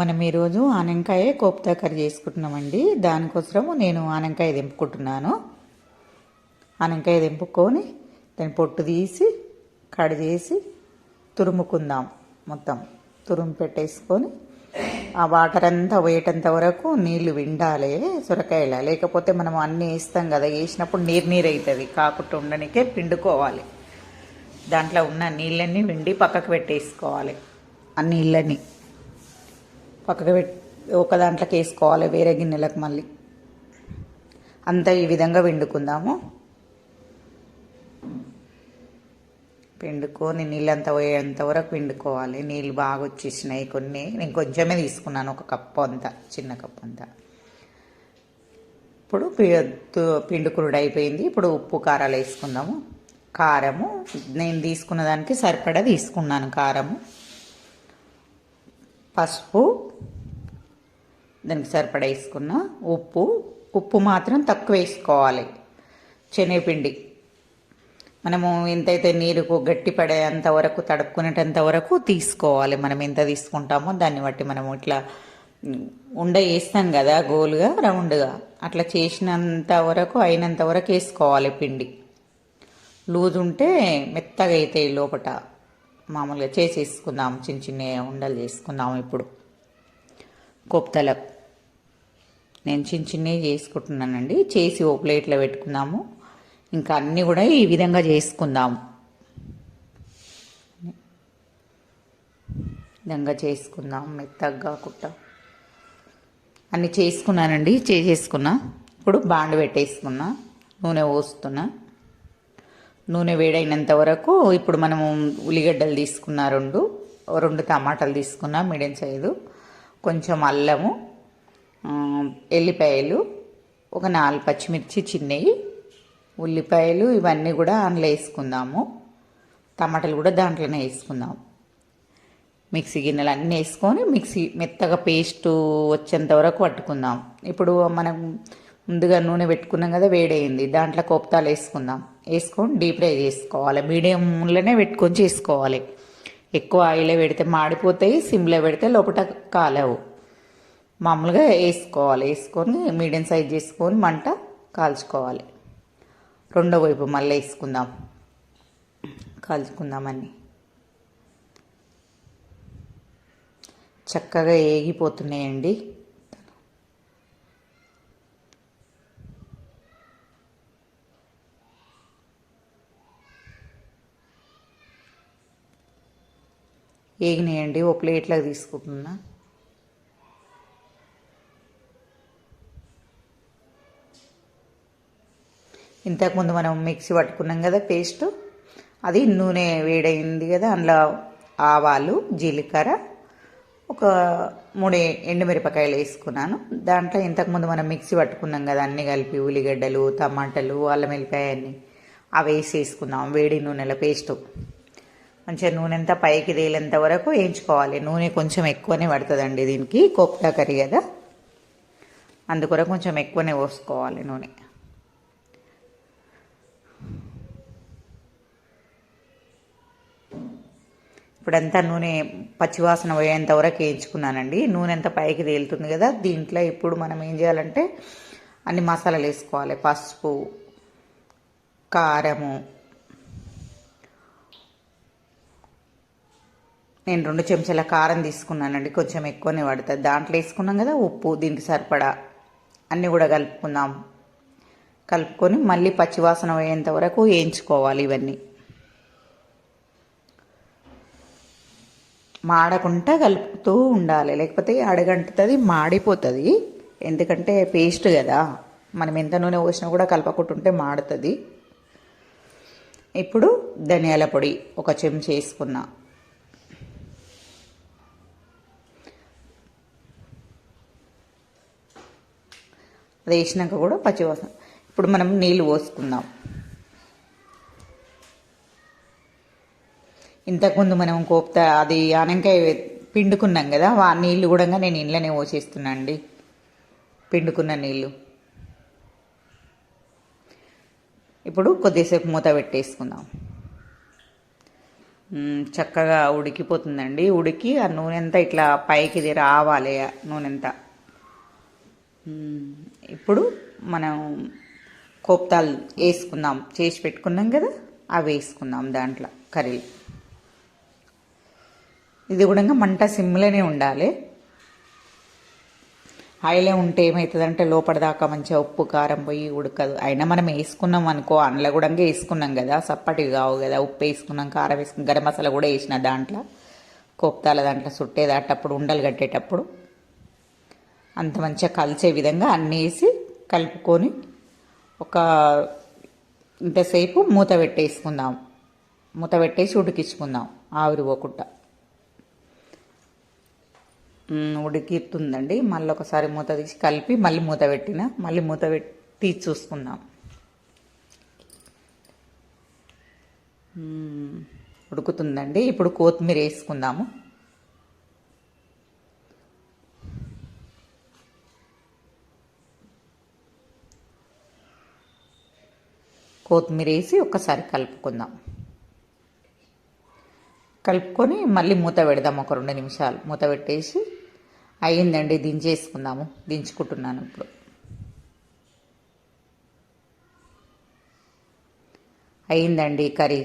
మనం ఈరోజు ఆనంకాయ కోప్తా కర్రీ చేసుకుంటున్నామండి. దానికోసము నేను ఆనంకాయ దింపుకుంటున్నాను ఆనంకాయ దింపుకొని దాని పొట్టు తీసి కడ చేసి తురుముకుందాం మొత్తం. తురుము పెట్టేసుకొని ఆ వాటర్ అంతా పోయేటంత వరకు నీళ్ళు విండాలి సొరకాయల. లేకపోతే మనం అన్నీ వేస్తాం కదా వేసినప్పుడు నీరు నీరు అవుతుంది కాకుండా ఉండనికే పిండుకోవాలి. దాంట్లో ఉన్న నీళ్ళన్నీ విండి పక్కకు పెట్టేసుకోవాలి. ఆ నీళ్ళని పక్కకు పెట్టి ఒక దాంట్లోకి వేసుకోవాలి వేరే గిన్నెలకు మళ్ళీ. అంతా ఈ విధంగా వండుకుందాము పిండుకొని నీళ్ళంతా పోయేంత వరకు పిండుకోవాలి. నీళ్ళు బాగా వచ్చేసినాయి కొన్ని. నేను కొంచెమే తీసుకున్నాను ఒక కప్పు అంతా చిన్న కప్పు అంతా. ఇప్పుడు పిండుకురుడు అయిపోయింది. ఇప్పుడు ఉప్పు కారాలు వేసుకుందాము. కారము నేను తీసుకున్న దానికి సరిపడా తీసుకున్నాను కారము. పసుపు దానికి సరిపడా వేసుకున్న ఉప్పు. ఉప్పు మాత్రం తక్కువ వేసుకోవాలి. శనగపిండి. మనము ఎంతైతే నీరుకు గట్టి పడేంత వరకు తడుపుకునేటంత వరకు తీసుకోవాలి. మనం ఎంత తీసుకుంటామో దాన్ని బట్టి మనం ఇట్లా ఉండ వేస్తాం కదా గోలుగా రౌండ్గా. అట్లా చేసినంత వరకు అయినంత వరకు వేసుకోవాలి పిండి. లూజ్ ఉంటే మెత్తగా అవుతాయి లోపట. మామూలుగా చేసేసుకుందాం చిన్న చిన్న ఉండలు చేసుకుందాం ఇప్పుడు. కోప్తలకు నేను చిన్న చిన్నవి చేసుకుంటున్నానండి. చేసి ఓ ప్లేట్లో పెట్టుకుందాము. ఇంకా అన్నీ కూడా ఈ విధంగా చేసుకుందాము విధంగా చేసుకుందాం మెత్తగా కుట్ట. అన్నీ చేసుకున్నానండి. చేసేసుకున్నా. ఇప్పుడు బాండ్ పెట్టేసుకున్నా. నూనె పోస్తున్నా. నూనె వేడైనంత వరకు ఇప్పుడు మనము ఉల్లిగడ్డలు తీసుకున్న రెండు రెండు టమాటాలు తీసుకున్న మీడియం సైజు కొంచెం అల్లము ఎల్లిపాయలు ఒక నాలుగు పచ్చిమిర్చి చిన్నవి ఉల్లిపాయలు ఇవన్నీ కూడా అందులో వేసుకుందాము. టమాటాలు కూడా దాంట్లోనే వేసుకుందాం. మిక్సీ గిన్నెలు అన్నీ వేసుకొని మిక్సీ మెత్తగా పేస్ట్ వచ్చేంత వరకు పట్టుకుందాం. ఇప్పుడు మనం ముందుగా నూనె పెట్టుకున్నాం కదా వేడైంది. దాంట్లో కోప్తాలు వేసుకుందాం. వేసుకొని డీప్ ఫ్రై చేసుకోవాలి. మీడియంలోనే పెట్టుకొని చేసుకోవాలి. ఎక్కువ ఆయిల్ పెడితే మాడిపోతాయి సిమ్లో పెడితే లోపల కాలేవు. మామూలుగా వేసుకోవాలి. వేసుకొని మీడియం సైజ్ చేసుకొని మంట కాల్చుకోవాలి. రెండో వైపు మళ్ళీ వేసుకుందాం. కాల్చుకుందామని చక్కగా ఏగిపోతున్నాయండి. ఏగినాయండి ఓ ప్లేట్లోకి తీసుకుంటున్నా. ఇంతకుముందు మనం మిక్సీ పట్టుకున్నాం కదా పేస్ట్ అది నూనె వేడైంది కదా అందులో ఆవాలు జీలకర్ర ఒక మూడు ఎండుమిరపకాయలు వేసుకున్నాను. దాంట్లో ఇంతకుముందు మనం మిక్సీ పట్టుకున్నాం కదా అన్నీ కలిపి ఉల్లిగడ్డలు టమాటాలు అల్లం వెల్లిపాయ అన్నీ అవి వేసి వేసుకుందాం వేడి నూనెల పేస్టు. మంచిగా నూనె అంతా పైకి తేలేంత వరకు వేయించుకోవాలి. నూనె కొంచెం ఎక్కువనే పడుతుందండి దీనికి కోప్తా కర్రీ కదా. అందుకొరకు కొంచెం ఎక్కువనే పోసుకోవాలి నూనె. ఇప్పుడంతా నూనె పచ్చివాసన పోయేంత వరకు వేయించుకున్నానండి. నూనె అంతా పైకి తేలుతుంది కదా దీంట్లో ఇప్పుడు మనం ఏం చేయాలంటే అన్ని మసాలాలు వేసుకోవాలి. పసుపు కారము నేను రెండు చెంచాల కారం తీసుకున్నానండి. కొంచెం ఎక్కువనే పడుతుంది. దాంట్లో వేసుకున్నాం కదా ఉప్పు దీనికి సరిపడా అన్నీ కూడా కలుపుకుందాం. కలుపుకొని మళ్ళీ పచ్చివాసన పోయేంత వరకు వేయించుకోవాలి ఇవన్నీ. మాడకుండా కలుపుతూ ఉండాలి. లేకపోతే అడగంటుతుంది మాడిపోతుంది. ఎందుకంటే పేస్ట్ కదా. మనం ఎంత నూనె పోసినా కూడా కలపకుంటుంటే మాడుతుంది. ఇప్పుడు ధనియాల పొడి ఒక చెంచా వేసుకున్నా. అది వేసినాక కూడా పచ్చివాసన. ఇప్పుడు మనం నీళ్ళు పోసుకుందాం. ఇంతకుముందు మనం కోప్త అది ఆనంకాయ పిండుకున్నాం కదా ఆ నీళ్ళు కూడా నేను ఇంట్లోనే పోసేస్తున్నా అండి పిండుకున్న నీళ్ళు ఇప్పుడు కొద్దిసేపు మూత పెట్టేసుకుందాం. చక్కగా ఉడికిపోతుందండి. ఉడికి ఆ నూనె అంతా ఇట్లా పైకి రావాలి ఆ నూనె అంతా. ఇప్పుడు మనం కోప్తాలు వేసుకుందాం. చేసి పెట్టుకున్నాం కదా? అవి వేసుకుందాం దాంట్లో కర్రీలు. ఇది కూడా మంట సిమ్లోనే ఉండాలి. హైలో ఉంటే ఏమవుతుందంటే లోపలిదాకా మంచిగా ఉప్పు కారం పోయి ఉడకదు. అయినా మనం వేసుకున్నాం అనుకో అందులో కూడా వేసుకున్నాం కదా. సప్పటివి కావు కదా. ఉప్పు వేసుకున్నాం కారం వేసుకున్నాం గరం మసాలా కూడా వేసిన దాంట్లో. కోప్తాల దాంట్లో సుట్టేదాటప్పుడు ఉండలు కట్టేటప్పుడు. అంత మంచిగా కలిసే విధంగా అన్నీ వేసి కలుపుకొని ఒక ఇంతసేపు మూత పెట్టేసుకుందాం. మూత పెట్టేసి ఉడికించుకుందాం. ఆవిరి పోకుండా. ఉడికితుందండి. మళ్ళీ ఒకసారి మూత తీసి కలిపి మళ్ళీ మూత పెట్టిన మళ్ళీ మూత పెట్టి తీసి చూసుకుందాం ఉడుకుతుందండి. ఇప్పుడు కొత్తిమీర వేసుకుందాము. కొత్తిమీర వేసి ఒక్కసారి కలుపుకుందాం. కలుపుకొని మళ్ళీ మూత పెడదాం ఒక రెండు నిమిషాలు. మూత పెట్టేసి అయ్యిందండి దించేసుకుందాము. దించుకుంటున్నాను ఇప్పుడు. అయ్యిందండి కర్రీ.